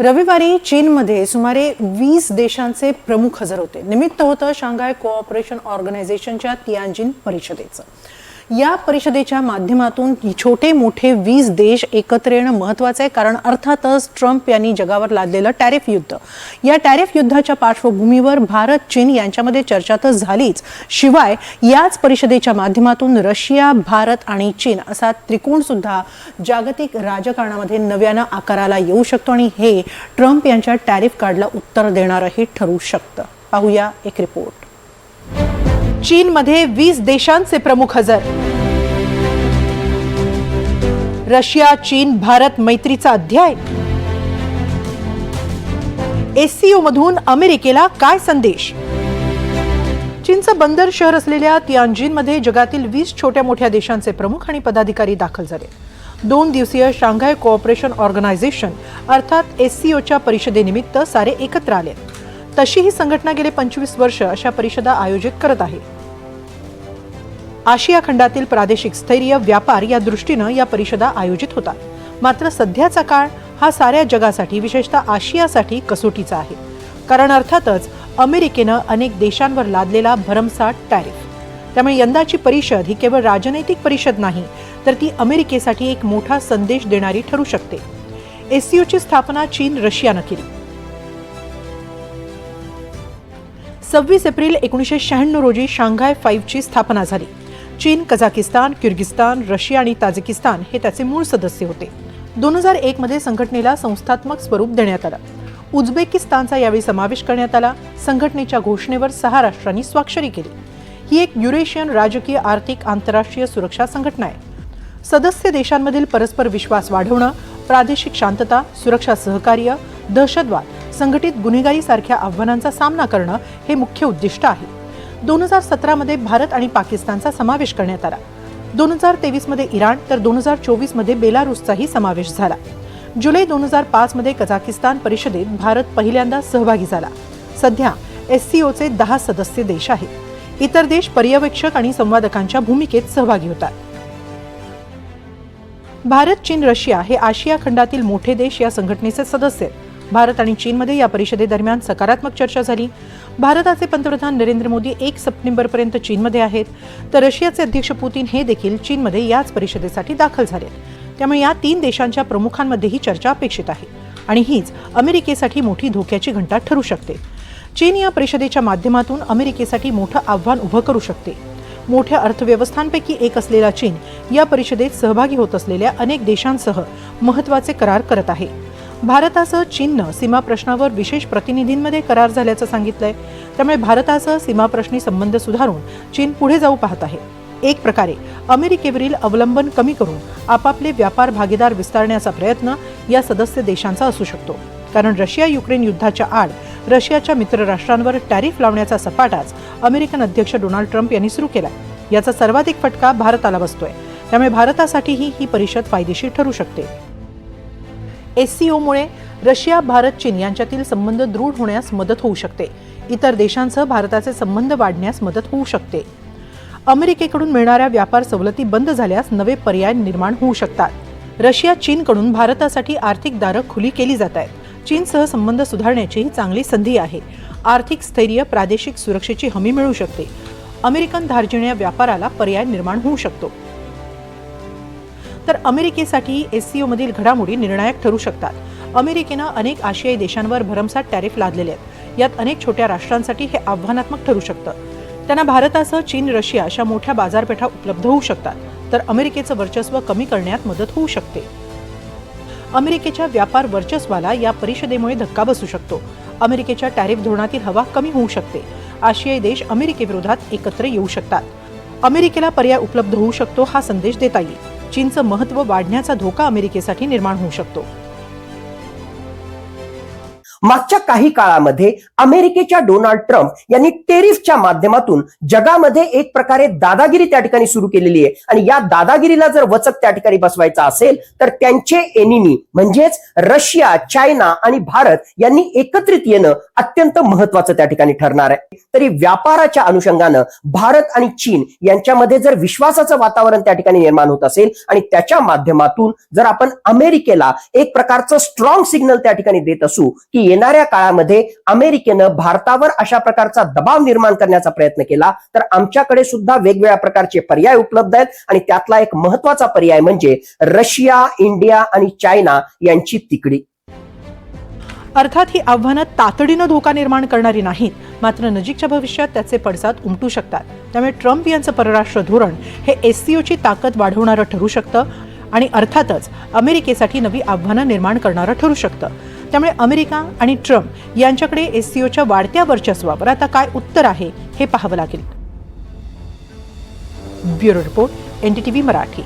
रविवारी चीनमध्ये सुमारे वीस देशांचे प्रमुख हजर होते. निमित्त होतं शांघाय कोऑपरेशन ऑर्गनायझेशनच्या तियांजिन परिषदेचं. या परिषदेच्या माध्यमातून छोटे मोठे वीस देश एकत्र येणं महत्वाचं आहे कारण अर्थातच ट्रम्प यांनी जगावर लादलेलं टॅरिफ युद्ध. या टॅरिफ युद्धाच्या पार्श्वभूमीवर भारत चीन यांच्यामध्ये चर्चा तर झालीच. शिवाय याच परिषदेच्या माध्यमातून रशिया भारत आणि चीन असा त्रिकोण सुद्धा जागतिक राजकारणामध्ये नव्यानं आकाराला येऊ शकतो आणि हे ट्रम्प यांच्या टॅरिफ कार्डला उत्तर देणारंही ठरू शकतं. पाहूया एक रिपोर्ट. चीनमध्ये वीस देशांचे प्रमुख हजर. रशिया चीन भारत मैत्रीचा अध्याय. एससीओ मधून अमेरिकेला काय संदेश? चीनचं बंदर शहर असलेल्या तियानजिनमध्ये जगातील वीस छोट्या मोठ्या देशांचे प्रमुख आणि पदाधिकारी दाखल झाले. दोन दिवसीय शांघाय कोऑपरेशन ऑर्गनायझेशन अर्थात एससीओच्या परिषदेनिमित्त सारे एकत्र आले. तशी ही संघटना गेले पंचवीस वर्ष अशा परिषदा आयोजित करत आहे. आशिया खंडातील प्रादेशिक स्थैर्य व्यापार या दृष्टीनं या परिषदा आयोजित होतात. मात्र सध्याचा काळ हा साऱ्या जगासाठी विशेषतः आशियासाठी कसोटीचा आहे. कारण अर्थातच अमेरिकेनं अनेक देशांवर लादलेला भरमसाठ टॅरिफ. त्यामुळे यंदाची परिषद ही केवळ राजनैतिक परिषद नाही तर ती अमेरिकेसाठी एक मोठा संदेश देणारी ठरू शकते. एससीओची स्थापना चीन रशियानं केली. सव्वीस एप्रिल एकोणीसशे शहाण्णव रोजी शांघाय फाईव्हची स्थापना झाली. चीन कझाकिस्तान किर्गिस्तान रशिया आणि ताजिकिस्तान हे त्याचे मूळ सदस्य होते. दोन हजार एकमध्ये संघटनेला संस्थात्मक स्वरूप देण्यात आलं. उझबेकिस्तानचा यावेळी समावेश करण्यात आला. संघटनेच्या घोषणेवर सहा राष्ट्रांनी स्वाक्षरी केली. ही एक युरेशियन राजकीय आर्थिक आंतरराष्ट्रीय सुरक्षा संघटना आहे. सदस्य देशांमधील परस्पर विश्वास वाढवणं प्रादेशिक शांतता सुरक्षा सहकार्य दहशतवाद संघटित गुन्हेगारी सारख्या आव्हानांचा सामना करणं हे मुख्य उद्दिष्ट आहे. दोन हजार सतरामध्ये भारत आणि पाकिस्तानचा समावेश करण्यात आला. दोन हजार तेवीसमध्ये इराण तर दोन हजार चोवीसमध्ये बेलारूसचाही समावेश झाला. जुलै दोन हजार पाचमध्ये कझाकिस्तान परिषदेत भारत पहिल्यांदा सहभागी झाला. सध्या एस सी ओचे दहा सदस्य देश आहेत इतर देश पर्यवेक्षक आणि संवादकांच्या भूमिकेत सहभागी होतात. भारत चीन रशिया हे आशिया खंडातील मोठे देश या संघटनेचे सदस्य. आहेत भारत आणि चीनमध्ये या परिषदेदरम्यान सकारात्मक चर्चा झाली. भारताचे पंतप्रधान नरेंद्र मोदी एक सप्टेंबरपर्यंत चीनमध्ये आहेत. तर रशियाचे अध्यक्ष पुतीन हे देखील चीनमध्ये याच परिषदेसाठी दाखल झाले त्यामुळे या तीन देशांच्या प्रमुखांमध्येही चर्चा अपेक्षित आहे. आणि हीच अमेरिकेसाठी मोठी धोक्याची घंटा ठरू शकते. चीन या परिषदेच्या माध्यमातून अमेरिकेसाठी मोठं आव्हान उभं करू शकते. मोठ्या अर्थव्यवस्थांपैकी एक असलेला चीन या परिषदेत सहभागी होत असलेल्या अनेक देशांसह महत्त्वाचे करार करत आहे. भारतासह चीननं सीमा प्रश्नावर विशेष प्रतिनिधींमध्ये करार झाल्याचं सांगितलंय. त्यामुळे भारतासह सीमाप्रश्नी संबंध सुधारून चीन पुढे जाऊ पाहत आहे. एक प्रकारे अमेरिकेवरील अवलंबन कमी करून आपापले व्यापार भागीदार विस्तारण्याचा प्रयत्न या सदस्य देशांचा असू शकतो. कारण रशिया युक्रेन युद्धाच्या आड रशियाच्या मित्र राष्ट्रांवर टॅरिफ लावण्याचा सपाटाच अमेरिकन अध्यक्ष डोनाल्ड ट्रम्प यांनी सुरू केला याचा सर्वाधिक फटका भारताला बसतोय. त्यामुळे भारतासाठीही ही परिषद फायदेशीर ठरू शकते. एस सी ओमुळे रशिया भारत चीन यांच्यातील संबंध दृढ होण्यास मदत होऊ शकते. इतर देशांसह भारताचे संबंध वाढण्यास मदत होऊ शकते. अमेरिकेकडून मिळणाऱ्या व्यापार सवलती बंद झाल्यास नवे पर्याय निर्माण होऊ शकतात. रशिया चीनकडून भारतासाठी आर्थिक दारं खुली केली जात आहेत. चीनसह संबंध सुधारण्याची ही चांगली संधी आहे. आर्थिक स्थैर्य प्रादेशिक सुरक्षेची हमी मिळू शकते. अमेरिकन धार्जिण्या व्यापाराला पर्याय निर्माण होऊ शकतो. तर अमेरिकेसाठी एस सी ओमधील घडामोडी निर्णायक ठरू शकतात. अमेरिकेनं अनेक आशियाई देशांवर भरमसाठ टॅरिफ लादलेले आहेत. यात अनेक छोट्या राष्ट्रांसाठी हे आव्हानात्मक ठरू शकतं. त्यांना भारतासह चीन रशिया अशा मोठ्या बाजारपेठा उपलब्ध होऊ शकतात. तर अमेरिकेचं वर्चस्व कमी करण्यात मदत होऊ शकते. अमेरिकेच्या व्यापार वर्चस्वाला या परिषदेमुळे धक्का बसू शकतो. अमेरिकेच्या टॅरिफ धोरणातील हवा कमी होऊ शकते. आशियाई देश अमेरिकेविरोधात एकत्र येऊ शकतात. अमेरिकेला पर्याय उपलब्ध होऊ शकतो हा संदेश देता येईल. चीनचं महत्त्व वाढण्याचा धोका अमेरिकेसाठी निर्माण होऊ शकतो. मागच्या काही काळामध्ये अमेरिकेच्या डोनाल्ड ट्रम्प यांनी टेरिफच्या माध्यमातून जगामध्ये एक प्रकारे दादागिरी त्या ठिकाणी सुरू केलेली आहे. आणि या दादागिरीला जर वचक त्या ठिकाणी बसवायचा असेल तर त्यांचे एनिमी म्हणजेच रशिया चायना आणि भारत यांनी एकत्रित येणं अत्यंत महत्वाचं त्या ठिकाणी ठरणार आहे. तरी व्यापाराच्या अनुषंगानं भारत आणि चीन यांच्यामध्ये जर विश्वासाचं वातावरण त्या ठिकाणी निर्माण होत असेल आणि त्याच्या माध्यमातून जर आपण अमेरिकेला एक प्रकारचं स्ट्रॉंग सिग्नल त्या ठिकाणी देत असू की येणाऱ्या काळामध्ये अमेरिकेनं भारतावर अशा प्रकारचा दबाव निर्माण करण्याचा प्रयत्न केला तर आमच्याकडे सुद्धा वेगवेगळ्या प्रकारचे पर्याय उपलब्ध आहेत आणि त्यातला एक महत्त्वाचा पर्याय म्हणजे रशिया इंडिया आणि चायना यांची तिकडी. अर्थात ही आव्हानं तातडीनं धोका निर्माण करणारी नाहीत मात्र नजीकच्या भविष्यात त्याचे पडसाद उमटू शकतात. त्यामुळे ट्रम्प यांचं परराष्ट्र धोरण हे एससीओची ताकद वाढवणारं ठरू शकतं आणि अर्थातच अमेरिकेसाठी नवी आव्हानं निर्माण करणारं ठरू शकतं. त्यामुळे अमेरिका आणि ट्रम्प यांच्याकडे एस सी ओच्या वाढत्या वर्चस्वावर आता काय उत्तर आहे हे पाहावं लागेल. Bureau report NDTV Marathi.